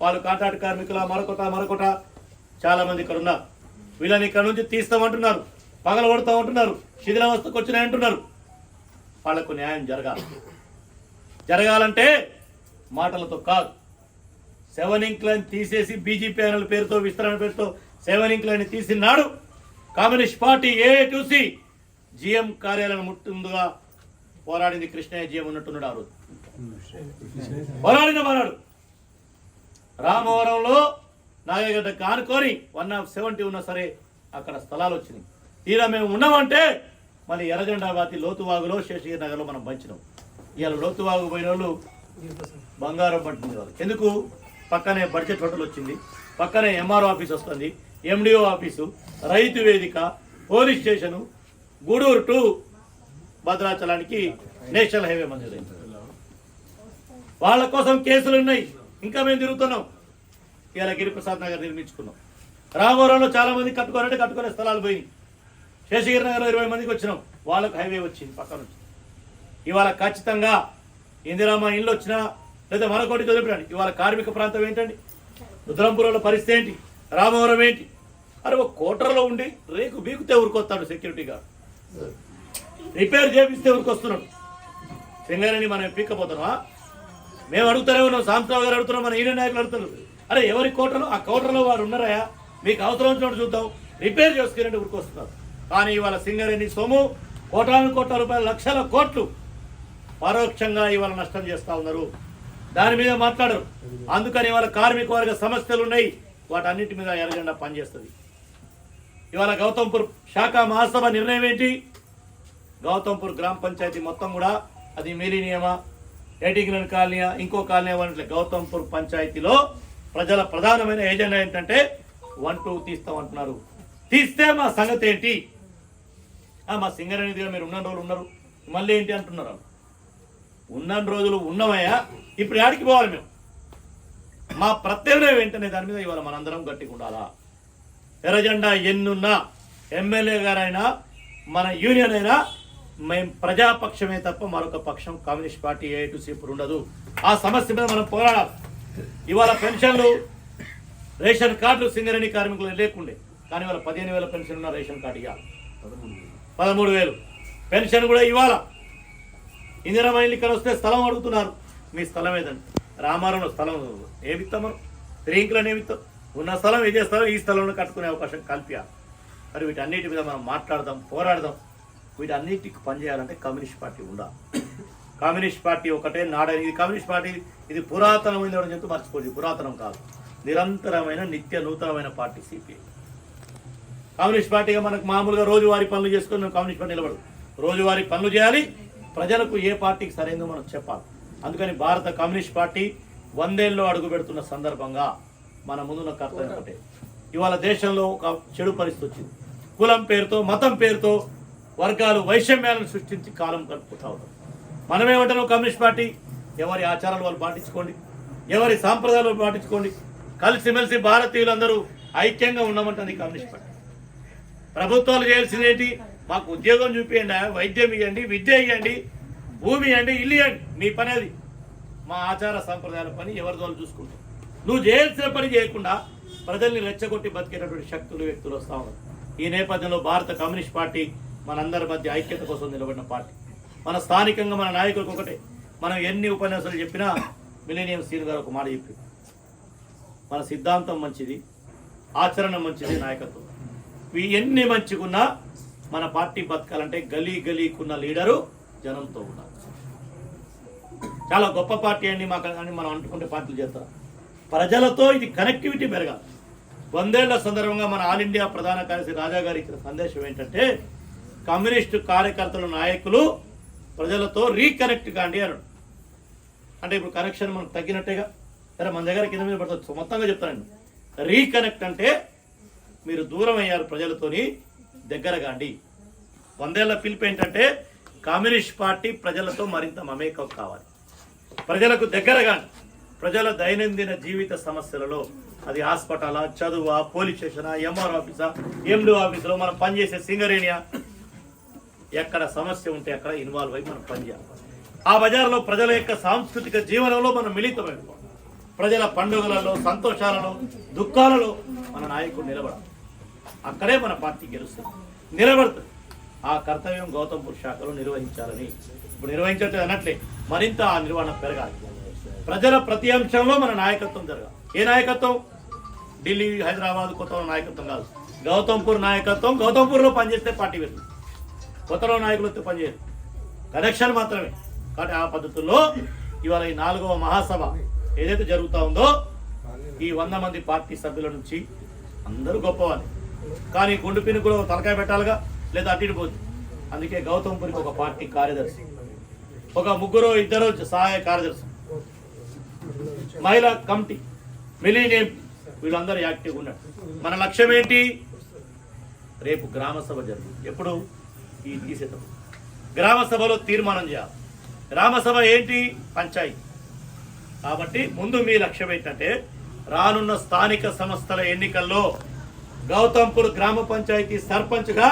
వాళ్ళు కాంట్రాక్ట్ కార్మికుల మరొకట మరొకట. చాలా మంది ఇక్కడ ఉన్నారు. వీళ్ళని ఇక్కడ నుంచి తీస్తామంటున్నారు. పగల కొడతామంటున్నారు. శిథిలావస్థకు వచ్చినాయంటున్నారు. వాళ్ళకు న్యాయం జరగాలి. జరగాలంటే మాటలతో కాదు. సెవెన్ ఇంక్లైన్ తీసేసి బీజేపీ అనల పేరుతో విస్తరణ పేరుతో సెవెన్ ఇంక్లైన్ తీసినాడు. Communist party A to C GM కార్యాలయం ముట్టుందుగా పోరాడింది కృష్ణయ్య జిఎం ఉన్నట్టున్నాడు ఆ రోజు. పోరాడిన పోరాడు రామవరంలో నాగగడ్డ కానుకొని వన్ ఆఫ్ సెవెంటీ ఉన్నా సరే అక్కడ స్థలాలు వచ్చినాయి. తీరా మేము ఉన్నామంటే మళ్ళీ ఎర్రజెండాబాతి లోతువాగులో శేషగిరి నగర్లో మనం పంచినాం. ఇవాళ లోతువాగు పోయిన వాళ్ళు బంగారం పట్టింది వాళ్ళు. ఎందుకు? పక్కనే బడ్జెట్ హోటల్ వచ్చింది. పక్కనే ఎంఆర్ఓ ఆఫీస్ వస్తుంది. ఎండిఓ ఆఫీసు రైతు వేదిక పోలీస్ స్టేషను గూడూరు టు భద్రాచలానికి నేషనల్ హైవే మంజూరైంది. వాళ్ళ కోసం కేసులు ఉన్నాయి ఇంకా మేము తిరుగుతున్నాం. ఇలా గిరిప్రసాద్ నగర్ నిర్మించుకున్నాం. రామవరంలో చాలా మంది కట్టుకోవాలంటే కట్టుకునే స్థలాలు పోయి శేషగిరి నగర్లో ఇరవై మందికి వచ్చినాం. వాళ్ళకు హైవే వచ్చింది పక్కన నుంచి. ఇవాళ ఖచ్చితంగా ఇందిరామ ఇల్లు వచ్చినా లేదా మరొకటి చదివిపడండి ఇవాళ కార్మిక ప్రాంతం ఏంటండి? రుద్రంపురంలో పరిస్థితి ఏంటి? రామవరం ఏంటి? అరే ఒక కోటర్లో ఉండి రేకు బీకుతే ఊరుకొస్తాడు సెక్యూరిటీ గార్డ్ రిపేర్ చేపిస్తే ఊరికొస్తున్నాడు. సింగరేణి మనం పీక్కపోతున్నావా మేము అడుగుతూనే ఉన్నాం సాంసరావు గారు అడుగుతున్నాం మన ఈయన నాయకులు అడుగుతున్నారు. అరే ఎవరి కోటలో ఆ కోటలో వారు ఉన్నారా మీకు అవసరం వచ్చినట్టు చూద్దాం. రిపేర్ చేసుకునేట్టు ఊరుకొస్తున్నారు కానీ ఇవాళ సింగరేణి సొమ్ము కోటాను కోట్ల రూపాయల లక్షల కోట్లు పరోక్షంగా ఇవాళ నష్టం చేస్తూ ఉన్నారు. దాని మీద మాట్లాడరు. అందుకని ఇవాళ కార్మిక వర్గ సమస్యలు ఉన్నాయి. వాటన్నిటి మీద ఎర్రజెండా పనిచేస్తుంది. ఇవాళ గౌతంపూర్ శాఖ మహాసభ నిర్ణయం ఏంటి? గౌతంపూర్ గ్రామ పంచాయతీ మొత్తం కూడా అది మిలీనియమా? ఏటీగ్రన్ కాలనీ ఇంకో కాలనీ వంటి గౌతంపూర్ పంచాయతీలో ప్రజల ప్రధానమైన ఏజెండా ఏంటంటే వన్ టూ తీస్తామంటున్నారు. తీస్తే మా సంగతి ఏంటి? మా సింగరేణి దగ్గర మీరు ఉన్న రోజులు ఉన్నారు. మళ్ళీ ఏంటి అంటున్నారు ఉన్న రోజులు ఉన్నవయ్యా ఇప్పుడు యాడికి పోవాలి మేము? మా ప్రత్యర్థం ఏంటనే దాని మీద ఇవాళ మనందరం గట్టిగా ఉండాలా? ఎర్రజెండా ఎన్నున్నా ఎమ్మెల్యే గారైనా మన యూనియన్ అయినా మేము ప్రజాపక్షమే తప్ప మరొక పక్షం కమ్యూనిస్ట్ పార్టీ ఏ టు ఇప్పుడు ఉండదు. ఆ సమస్య మీద మనం పోరాడాలి. ఇవాళ పెన్షన్లు రేషన్ కార్డులు సింగరేణి కార్మికులు లేకుండే. కానీ ఇవాళ పదిహేను వేల పెన్షన్ ఉన్న రేషన్ కార్డు ఇవ్వాలి పదమూడు వేలు. పెన్షన్ కూడా ఇవాళ ఇందిరామ ఇల్లు ఇక్కడ వస్తే స్థలం అడుగుతున్నారు. మీ స్థలం ఏదండి? రామారంలో స్థలం ఏమి మనం శ్రీంకులను ఏమి ఉన్న స్థలం ఇదే స్థలం ఈ స్థలంలో కట్టుకునే అవకాశం కల్పించాలి మరి వీటన్నిటి మీద మనం మాట్లాడదాం పోరాడదాం. వీటన్నిటికి పనిచేయాలంటే కమ్యూనిస్ట్ పార్టీ ఉండాలి. కమ్యూనిస్ట్ పార్టీ ఒకటే నాడ ఇది. కమ్యూనిస్ట్ పార్టీ ఇది పురాతనమైన అని చెప్తూ మర్చిపోయింది పురాతనం కాదు. నిరంతరమైన నిత్య నూతనమైన పార్టీ సిపిఐ కమ్యూనిస్ట్ పార్టీగా మనకు మామూలుగా రోజువారీ పనులు చేసుకొని మేము కమ్యూనిస్ట్ పార్టీ నిలబడదు. రోజువారీ పనులు చేయాలి. ప్రజలకు ఏ పార్టీకి సరైనదో మనం చెప్పాలి. అందుకని భారత కమ్యూనిస్ట్ పార్టీ వందేళ్ళు అడుగు పెడుతున్న సందర్భంగా మన ముందున్న కర్తవ్యం ఒకటే. ఇవాళ దేశంలో ఒక చెడు పరిస్థితి వచ్చింది. కులం పేరుతో మతం పేరుతో వర్గాలు వైషమ్యాలను సృష్టించి కాలం గడుపుతా ఉన్నారు మనమేమంటున్నాం? Communist party? ఎవరి ఆచారాలు వాళ్ళు పాటించుకోండి. ఎవరి సాంప్రదాయాలు వాళ్ళు పాటించుకోండి. కలిసిమెలిసి భారతీయులందరూ ఐక్యంగా ఉండమంటుంది కమ్యూనిస్ట్ పార్టీ. ప్రభుత్వాలు చేయాల్సింది ఏంటి? మాకు ఉద్యోగం చూపియండి వైద్యం ఇవ్వండి విద్య ఇవ్వండి భూమి ఇవ్వండి ఇల్లు ఇవ్వండి మీ పని అది. మా ఆచార సాంప్రదాయాల పని ఎవరి వాళ్ళు చూసుకుంటాం నువ్వు చేయాల్సిన పని చేయకుండా ప్రజల్ని రెచ్చగొట్టి బతికేటటువంటి శక్తులు వ్యక్తులు వస్తా ఉన్నారు. ఈ నేపథ్యంలో భారత కమ్యూనిస్ట్ పార్టీ మనందరి మధ్య ఐక్యత కోసం నిలబడిన పార్టీ. మన స్థానికంగా మన నాయకులకు ఒకటే. మనం ఎన్ని ఉపన్యాసాలు చెప్పినా మిలీనియం సీన్ గారు ఒక మాట చెప్పి మన సిద్ధాంతం మంచిది ఆచరణ మంచిది నాయకత్వం. ఇవి ఎన్ని మంచిగున్నా మన పార్టీ బతకాలంటే గలీ గలీకున్న లీడరు జనంతో ఉండాలి. చాలా గొప్ప పార్టీ అండి మాకు అని మనం అంటుకుంటే పార్టీలు చేస్తారు. ప్రజలతో ఇది కనెక్టివిటీ పెరగాలి. వందేళ్ళ సందర్భంగా మన ఆల్ ఇండియా ప్రధాన కార్యదర్శి రాజా గారు ఇచ్చిన సందేశం ఏంటంటే కమ్యూనిస్టు కార్యకర్తల నాయకులు ప్రజలతో రీకనెక్ట్ కాండి అన్నాడు. అంటే ఇప్పుడు కనెక్షన్ మనకు తగ్గినట్టేగా. సరే మన దగ్గర కింద మీద పడుతుంది. మొత్తంగా చెప్తానండి రీకనెక్ట్ అంటే మీరు దూరం అయ్యారు ప్రజలతోని దగ్గర కాండి. వందేళ్ళ పిలుపు ఏంటంటే కమ్యూనిస్ట్ పార్టీ ప్రజలతో మరింత మమేకం కావాలి. ప్రజలకు కాండి. ప్రజల దైనందిన జీవిత సమస్యలలో అది హాస్పిటలా చదువా పోలీస్ స్టేషనా ఎంఆర్ ఆఫీసా ఎండు ఆఫీసులో మనం పనిచేసే సింగరేణియా ఎక్కడ సమస్య ఉంటే అక్కడ ఇన్వాల్వ్ అయి మనం పనిచేయాలి ఆ బజార్లో ప్రజల యొక్క సాంస్కృతిక జీవనంలో మనం మిళితమైపోవాలి ప్రజల పండుగలలో సంతోషాలలో దుఃఖాలలో మన నాయకుడు నిలబడాలి. అక్కడే మన పార్టీ గెలుస్తుంది. నిలబడుతుంది. ఆ కర్తవ్యం గౌతమ్పూర్ శాఖలో నిర్వహించాలని ఇప్పుడు నిర్వహించట్లేదు అన్నట్లే మరింత ఆ నిర్వహణ పెరగాలి. ప్రజల ప్రతి అంశంలో మన నాయకత్వం జరగాలి. ఏ నాయకత్వం? ఢిల్లీ హైదరాబాద్ కొత్త నాయకత్వం కాదు. గౌతమ్పూర్ నాయకత్వం గౌతంపూర్లో పనిచేస్తే పార్టీ పెరుగుతుంది. కొత్తలో నాయకులతో పనిచేయదు కనెక్షన్ మాత్రమే. కాబట్టి ఆ పద్ధతుల్లో ఇవాళ ఈ నాలుగవ మహాసభ ఏదైతే జరుగుతూ ఉందో ఈ వంద మంది పార్టీ సభ్యుల నుంచి అందరూ గొప్పవాళ్ళు. కానీ గుండు పిన్ని కూడా తలకాయ పెట్టాలిగా లేదా అటు అందుకే గౌతమ్పురికి ఒక పార్టీ కార్యదర్శి ఒక ముగ్గురు ఇద్దరు సహాయ కార్యదర్శి మహిళా కమిటీ మిలీనియం వీళ్ళందరూ యాక్టివ్గా ఉన్నారు. మన లక్ష్యం ఏంటి? రేపు గ్రామ సభ జరుగుతుంది. ఎప్పుడు? ఈ గ్రామ సభలో తీర్మానం చేయాలి. గ్రామసభ ఏంటి? పంచాయతీ. కాబట్టి ముందు మీ లక్ష్యం ఏంటంటే రానున్న స్థానిక సంస్థల ఎన్నికల్లో గౌతంపూర్ గ్రామ పంచాయతీ సర్పంచ్గా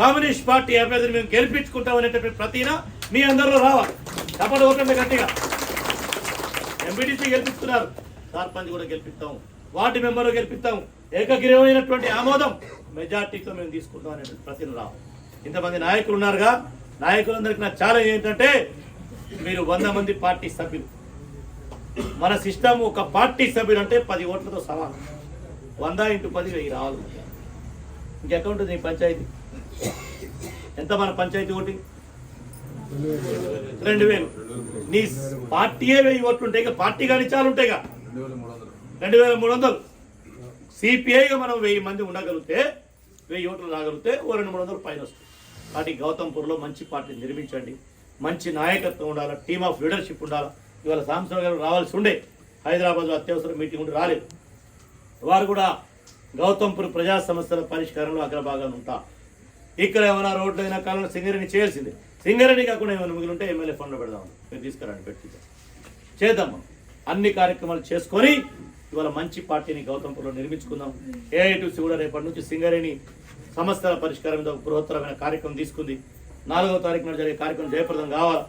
కమ్యూనిస్ట్ పార్టీ అభ్యర్థిని మేము గెలిపించుకుంటామనేటటువంటి ప్రతిన మీ అందరిలో రావాలి. తప్పని ఓటమి గట్టిగా. ఎంపీటీసీ గెలిపిస్తున్నారు. సర్పంచ్ కూడా గెలిపిస్తాం. వార్డు మెంబర్ గెలిపిస్తాం. ఏకగ్రీవమైనటువంటి ఆమోదం మెజార్టీతో మేము తీసుకుంటాం అనేటువంటి ప్రతిన రావాలి. ఇంతమంది నాయకులు ఉన్నారుగా. నాయకులందరికీ నా ఛాలెంజ్ ఏంటంటే మీరు వంద మంది పార్టీ సభ్యులు. మన సిస్టమ్ ఒక పార్టీ సభ్యులు అంటే పది ఓట్లతో సమానం. వంద ఇంటూ పది వెయ్యి రావాలి ఇంకెక్కడ నీ పంచాయతీ. ఎంత మన పంచాయతీ ఓటి రెండు వేలు. నీ పార్టీయే వెయ్యి ఓట్లు ఉంటాయి ఇంకా పార్టీ కానీ చాలు ఉంటాయిగా రెండు వేల మూడు వందలు. సిపిఐగా మనం వెయ్యి మంది ఉండగలిగితే వెయ్యి ఓట్లు రాగలిగితే ఓ రెండు మూడు వందలు పైన వస్తుంది. కాబట్టి గౌతంపూర్లో మంచి పార్టీ నిర్మించండి. మంచి నాయకత్వం ఉండాలి టీమ్ ఆఫ్ లీడర్షిప్ ఉండాలి. ఇవాళ సాంసంగ్ గారు రావాల్సి ఉండే. హైదరాబాద్లో అత్యవసర మీటింగ్ ఉండి రాలేదు. వారు కూడా గౌతంపూర్ ప్రజా సమస్యల పరిష్కారంలో అగ్రభాగాన్ని ఉంటా. ఇక్కడ ఏమైనా రోడ్లు అయినా కాలంలో సింగరేణి చేయాల్సిందే. సింగరేణి కాకుండా ఏమైనా మిగిలి ఉంటే ఎమ్మెల్యే ఫండ్లో పెడదాం మీరు తీసుకురండి పెట్టి చేద్దాం అన్ని కార్యక్రమాలు చేసుకొని ఇవాళ మంచి పార్టీని గౌతంపూర్లో నిర్మించుకుందాం. ఏఐటీసీ కూడా రేపటి నుంచి సింగరేణి సమస్యల పరిష్కారం మీద ఒక బృహత్తరమైన కార్యక్రమం తీసుకుంది. నాలుగవ తారీఖు జరిగే కార్యక్రమం జయప్రదం కావాలి?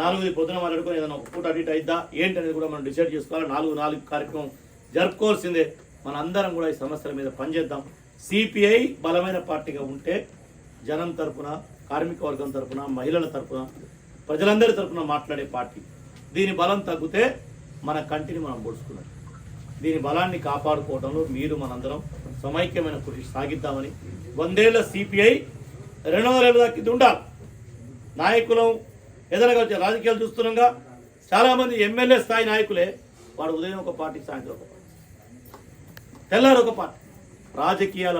నాలుగుది పొద్దున మాట్లాడుకొని ఏదైనా ఒక పూట అటు ఇటు అయిద్దా? ఏంటనేది కూడా మనం డిసైడ్ చేసుకోవాలి. నాలుగు నాలుగు కార్యక్రమం జరుపుకోవాల్సిందే. మన అందరం కూడా ఈ సమస్యల మీద పనిచేద్దాం. సిపిఐ బలమైన పార్టీగా ఉంటే జనం తరపున కార్మిక వర్గం తరపున మహిళల తరపున ప్రజలందరి తరపున మాట్లాడే పార్టీ. దీని బలం తగ్గితే మన కంటిని మనం పొడుచుకున్నట్టు దీని బలాన్ని కాపాడుకోవడంలో మీరు మనందరం సమైక్యమైన కృషి సాగిద్దామని వందేళ్ళ సిపిఐ రెండు వందల దాకా ఇది ఉండాలి. నాయకులం ఏదైనా వచ్చే రాజకీయాలు చూస్తున్నాగా చాలామంది ఎమ్మెల్యే స్థాయి నాయకులే వాడు ఉదయం ఒక పార్టీ సాయంత్రం ఒక పార్టీ. తెల్లారు ఒక పార్టీ. రాజకీయాల